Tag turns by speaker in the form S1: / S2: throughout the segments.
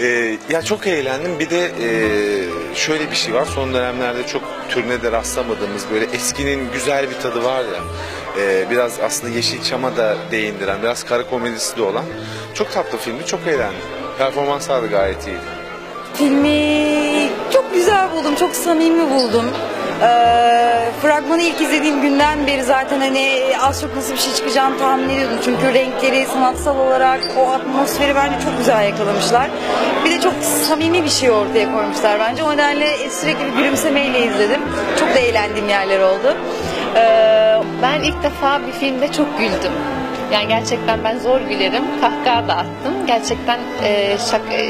S1: Ee, ya çok eğlendim. Bir de e, şöyle bir şey var. Son dönemlerde çok turnede rastlamadığımız böyle eskinin güzel bir tadı var ya. e, biraz aslında Yeşilçam'a da değindiren, biraz kara komedisi de olan. Çok tatlı filmdi. Çok eğlendim. Performanslar da gayet iyiydi.
S2: Filmi çok güzel buldum, çok samimi buldum. Ee, fragmanı ilk izlediğim günden beri zaten hani az çok nasıl bir şey çıkacağını tahmin ediyordum. Çünkü renkleri, sanatsal olarak o atmosferi bence çok güzel yakalamışlar. Bir de çok samimi bir şey ortaya koymuşlar bence. O nedenle sürekli bir gülümsemeyle izledim. Çok da eğlendiğim yerler oldu. Ee,
S3: Ben ilk defa bir filmde çok güldüm. Yani gerçekten ben zor gülerim. Kahkaha da attım. Gerçekten e, şak, e,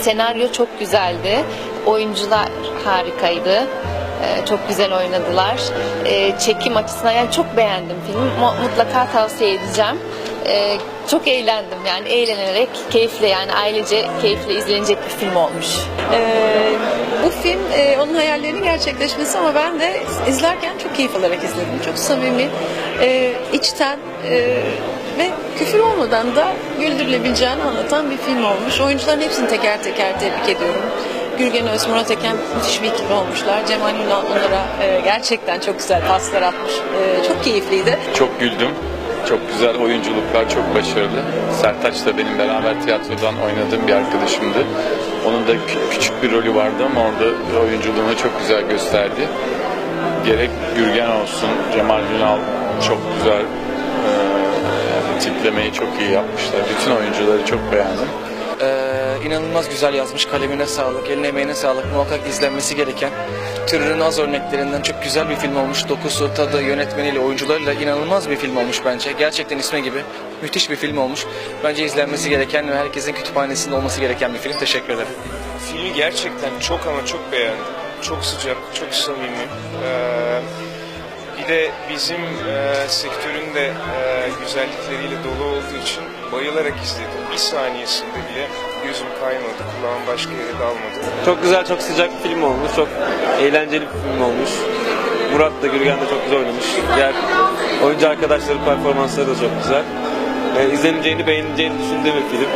S3: senaryo çok güzeldi. Oyuncular harikaydı. E, çok güzel oynadılar. E, çekim açısından yani çok beğendim filmi. Mu- Mutlaka tavsiye edeceğim. E, çok eğlendim yani eğlenerek keyifle yani ailece keyifle izlenecek bir film olmuş.
S4: Ee, bu film e, onun hayallerinin gerçekleşmesi ama ben de izlerken çok keyif alarak izledim. Çok samimi, e, içten e, ve küfür olmadan da güldürülebileceğini anlatan bir film olmuş. Oyuncuların hepsini teker teker tebrik ediyorum. Gürgen Öz, Murat Eken müthiş bir ekip olmuşlar. Cemal Ünal onlara e, gerçekten çok güzel paslar atmış. E, çok keyifliydi.
S5: Çok güldüm. Çok güzel oyunculuklar, çok başarılı. Sertaç da benim beraber tiyatrodan oynadığım bir arkadaşımdı. Onun da kü- küçük bir rolü vardı ama orada oyunculuğunu çok güzel gösterdi. Gerek Gürgen olsun, Cemal Ünal çok güzel e, tiplemeyi çok iyi yapmışlar. Bütün oyuncuları çok beğendim.
S6: Ee, inanılmaz güzel yazmış. Kalemine sağlık, eline emeğine sağlık. Muhakkak izlenmesi gereken türünün az örneklerinden çok güzel bir film olmuş. Dokusu, tadı, yönetmeniyle, oyuncularıyla inanılmaz bir film olmuş bence. Gerçekten ismi gibi müthiş bir film olmuş. Bence izlenmesi gereken ve herkesin kütüphanesinde olması gereken bir film. Teşekkür ederim.
S7: Filmi gerçekten çok ama çok beğendim. Çok sıcak, çok samimi. Ee, bir de bizim e, sektörün de e, güzellikleriyle dolu olduğu için bayılarak izledim. Bir saniyesinde bile gözüm kaymadı, kulağım başka yere dalmadı.
S8: Çok güzel, çok sıcak bir film olmuş. Çok eğlenceli bir film olmuş. Murat da Gürgen de çok güzel oynamış. Diğer oyuncu arkadaşları performansları da çok güzel. Ee, izleneceğini, beğenileceğini düşündüğüm bir film.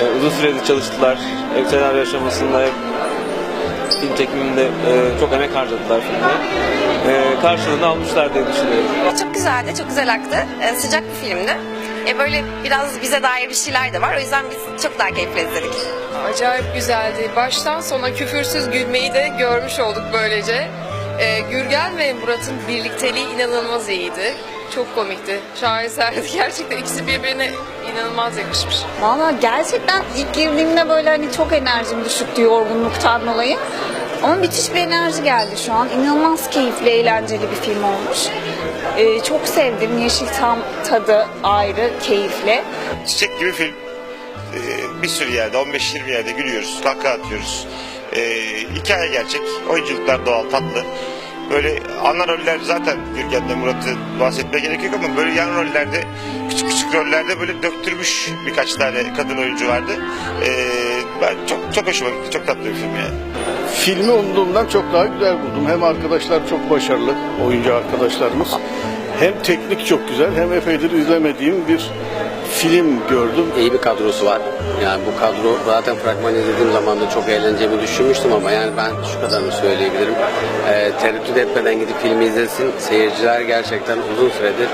S8: Ee, uzun süredir çalıştılar. Hem senaryo aşamasında hem film çekiminde e, çok emek harcadılar filmde. Ee, karşılığını almışlar diye düşünüyorum.
S9: Çok güzeldi, çok güzel aktı. Ee, sıcak bir filmdi. E böyle biraz bize dair bir şeyler de var. O yüzden biz çok daha keyifle izledik.
S10: Acayip güzeldi. Baştan sona küfürsüz gülmeyi de görmüş olduk böylece. Ee, Gürgen ve Murat'ın birlikteliği inanılmaz iyiydi. Çok komikti. Şaheserdi. Gerçekten ikisi birbirine inanılmaz yakışmış.
S2: Valla gerçekten ilk girdiğimde böyle hani çok enerjim düşüktü yorgunluktan dolayı. Ama müthiş bir enerji geldi şu an. İnanılmaz keyifli, eğlenceli bir film olmuş. Ee, çok sevdim. Yeşilçam tadı ayrı, keyifli.
S11: çiçek gibi film. Ee, bir sürü yerde, 15-20 yerde gülüyoruz, kahkaha atıyoruz. Ee, hikaye gerçek, oyunculuklar doğal, tatlı. Böyle ana roller zaten Gürgen'de Murat'ı bahsetmeye gerek yok ama böyle yan rollerde, küçük küçük rollerde böyle döktürmüş birkaç tane kadın oyuncu vardı. Ee, ben çok çok hoşuma gitti, çok tatlı bir film yani.
S12: Filmi umduğumdan çok daha güzel buldum. Hem arkadaşlar çok başarılı, oyuncu arkadaşlarımız. Hem teknik çok güzel, hem epeydir izlemediğim bir film gördüm.
S13: iyi bir kadrosu var. Yani bu kadro zaten fragman izlediğim zaman da çok eğleneceğimi düşünmüştüm ama yani ben şu kadarını söyleyebilirim. Ee, tereddüt etmeden gidip filmi izlesin. Seyirciler gerçekten uzun süredir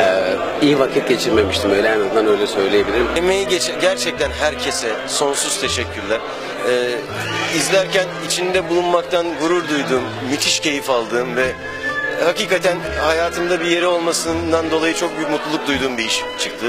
S13: e, iyi vakit geçirmemiştim öyle en azından öyle söyleyebilirim.
S6: Emeği geç- gerçekten herkese sonsuz teşekkürler. Ee, izlerken içinde bulunmaktan gurur duyduğum, müthiş keyif aldığım ve hakikaten hayatımda bir yeri olmasından dolayı çok büyük mutluluk duyduğum bir iş çıktı.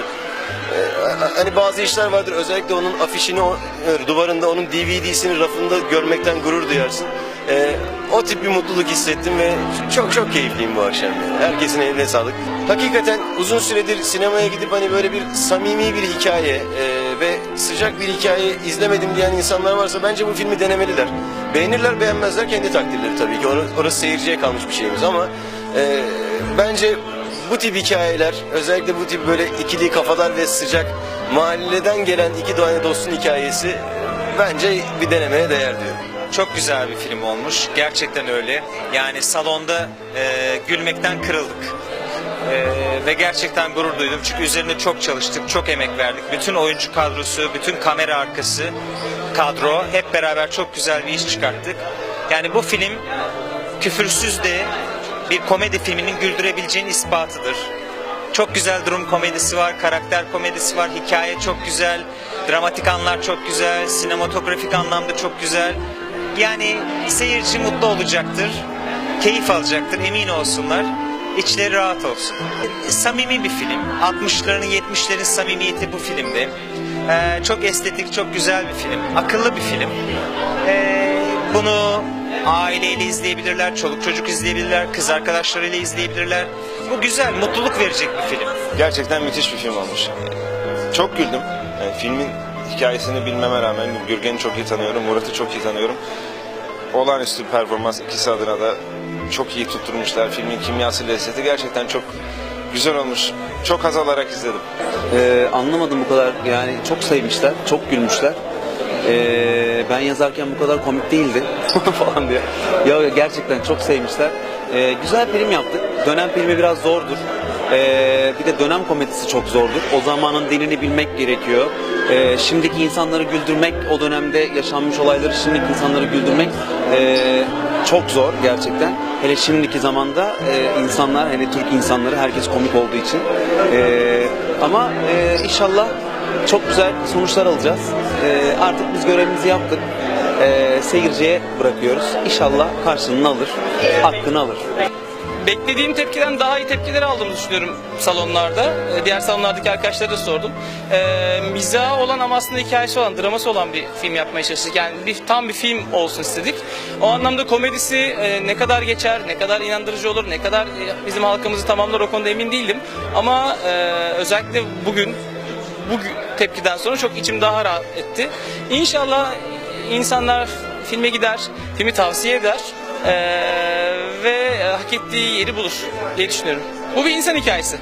S6: Ee, hani bazı işler vardır özellikle onun afişini e, duvarında onun DVD'sini rafında görmekten gurur duyarsın. Ee, o tip bir mutluluk hissettim ve çok çok keyifliyim bu akşam. Herkesin eline sağlık. Hakikaten uzun süredir sinemaya gidip hani böyle bir samimi bir hikaye e, ve sıcak bir hikaye izlemedim diyen insanlar varsa bence bu filmi denemeliler. Beğenirler beğenmezler kendi takdirleri tabii ki. Or- Orası seyirciye kalmış bir şeyimiz ama e, bence bu tip hikayeler özellikle bu tip böyle ikili kafalar ve sıcak mahalleden gelen iki tane dostun hikayesi e, bence bir denemeye değer diyorum.
S8: Çok güzel bir film olmuş. Gerçekten öyle. Yani salonda e, gülmekten kırıldık.
S14: Ee, ve gerçekten gurur duydum. Çünkü üzerinde çok çalıştık, çok emek verdik. Bütün oyuncu kadrosu, bütün kamera arkası kadro hep beraber çok güzel bir iş çıkarttık. Yani bu film küfürsüz de bir komedi filminin güldürebileceğinin ispatıdır. Çok güzel durum komedisi var, karakter komedisi var, hikaye çok güzel, dramatik anlar çok güzel, sinematografik anlamda çok güzel. Yani seyirci mutlu olacaktır, keyif alacaktır, emin olsunlar. İçleri rahat olsun. Samimi bir film. 60'ların 70'lerin samimiyeti bu filmde. Ee, çok estetik, çok güzel bir film. Akıllı bir film. Ee, bunu aileyle izleyebilirler, çoluk çocuk izleyebilirler, kız arkadaşlarıyla izleyebilirler. Bu güzel, mutluluk verecek bir film.
S6: Gerçekten müthiş bir film olmuş. Çok güldüm. Yani filmin hikayesini bilmeme rağmen Gürgen'i çok iyi tanıyorum, Murat'ı çok iyi tanıyorum. Olağanüstü bir performans ikisi adına da çok iyi tutturmuşlar. Filmin kimyası lezzeti gerçekten çok güzel olmuş. Çok haz alarak izledim.
S15: Ee, anlamadım bu kadar yani çok sevmişler, çok gülmüşler. Ee, ben yazarken bu kadar komik değildi falan diye. Ya gerçekten çok sevmişler. Ee, güzel film yaptık. Dönem filmi biraz zordur. Ee, bir de dönem komedisi çok zordur. O zamanın dilini bilmek gerekiyor. Ee, şimdiki insanları güldürmek, o dönemde yaşanmış olayları şimdiki insanları güldürmek ee, çok zor gerçekten. Hele şimdiki zamanda ee, insanlar, hele Türk insanları herkes komik olduğu için. Ee, ama ee, inşallah çok güzel sonuçlar alacağız. Ee, artık biz görevimizi yaptık. Ee, seyirciye bırakıyoruz. İnşallah karşılığını alır, hakkını alır.
S16: beklediğim tepkiden daha iyi tepkiler aldığımı düşünüyorum salonlarda. Ee, Diğer salonlardaki arkadaşlara da sordum. Ee, mizahı olan ama aslında hikayesi olan, draması olan bir film yapmaya çalıştık. Yani bir, tam bir film olsun istedik. O anlamda komedisi e, ne kadar geçer, ne kadar inandırıcı olur, ne kadar e, bizim halkımızı tamamlar o konuda emin değildim. Ama e, özellikle bugün bu tepkiden sonra çok içim daha rahat etti. İnşallah insanlar filme gider, filmi tavsiye eder eee, ve hak ettiği yeri bulur diye düşünüyorum. Bu bir insan hikayesi.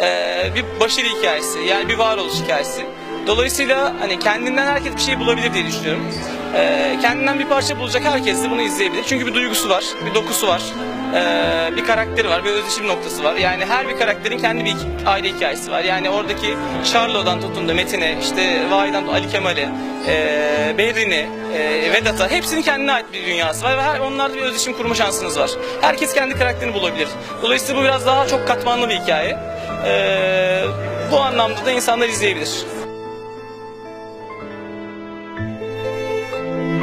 S16: Eee, bir başarı hikayesi, yani bir varoluş hikayesi. Dolayısıyla hani kendinden herkes bir şey bulabilir diye düşünüyorum. Eee, kendinden bir parça bulacak herkes de bunu izleyebilir. Çünkü bir duygusu var, bir dokusu var, eee, bir karakteri var, bir özdeşim noktası var. Yani her bir karakterin kendi bir aile hikayesi var. Yani oradaki Charlo'dan tutun da Metin'e, işte Vahi'den Ali Kemal'e, eee Behrin'e, eee, Vedat'a hepsinin kendine ait bir dünyası var ve her, onlarda bir özdeşim kurma şansınız var. Herkes kendi karakterini bulabilir. Dolayısıyla bu biraz daha çok katmanlı bir hikaye. Eee, bu anlamda da insanlar izleyebilir.